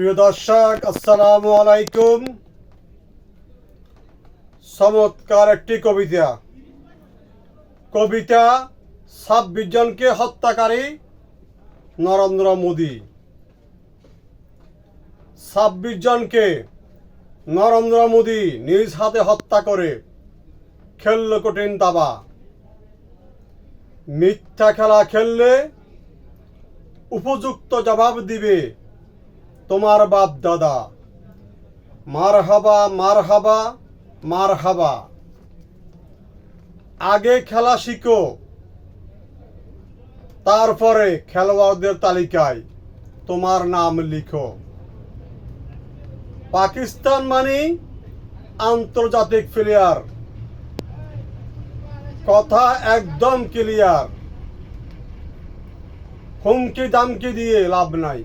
প্রিয় দর্শক, আসসালামু আলাইকুম। চমৎকার একটি কবিতা। কবিতা, ছাব্বিশ জনকে হত্যাকারী নরেন্দ্র মোদী। ছাব্বিশ জনকে নরেন্দ্র মোদী নিজ হাতে হত্যা করে খেলল কঠিন দাবা। মিথ্যা খেলা খেললে উপযুক্ত জবাব দিবে তোমার বাপ দাদা। মার হাবা মার হাবা মার হাবা আগে খেলা শিখো, তারপরে খেলোয়াড়দের তালিকায় তোমার নাম লিখো। পাকিস্তান মানে আন্তর্জাতিক প্লেয়ার কথা একদম ক্লিয়ার হুমকি দামকি দিয়ে লাভ নাই।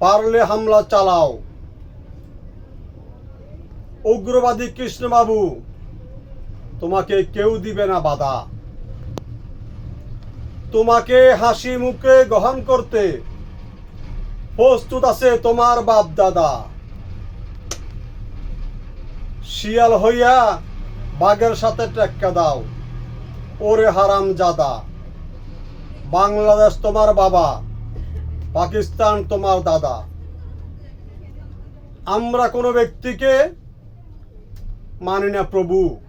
পারলে হামলা চালাও। উগ্রবাদী কৃষ্ণবাবু, তোমাকে কেউ দিবে না বাধা। তোমাকে হাসি মুখে গ্রহণ করতে প্রস্তুত আছে তোমার বাপ দাদা শিয়াল হইয়া বাঘের সাথে টেক্কা দাও। ওরে হারাম জাদা বাংলাদেশ তোমার বাবা। পাকিস্তান তোমার দাদা। আমরা কোনো ব্যক্তিকে মানি না, প্রভু।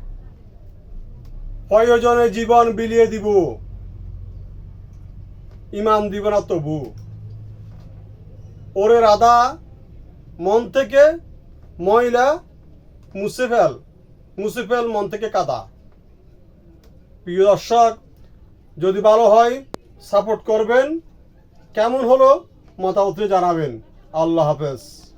প্রয়োজনে জীবন বিলিয়ে দিব। ইমান দিব না, তবু। ওরে রাধা, মন থেকে ময়লা মুছে ফেল মুছে ফেল মন থেকে কাদা। প্রিয় দর্শক, যদি ভালো হয় সাপোর্ট করবেন। কেমন হলো? মতামত জানাবেন। আল্লাহ হাফেজ।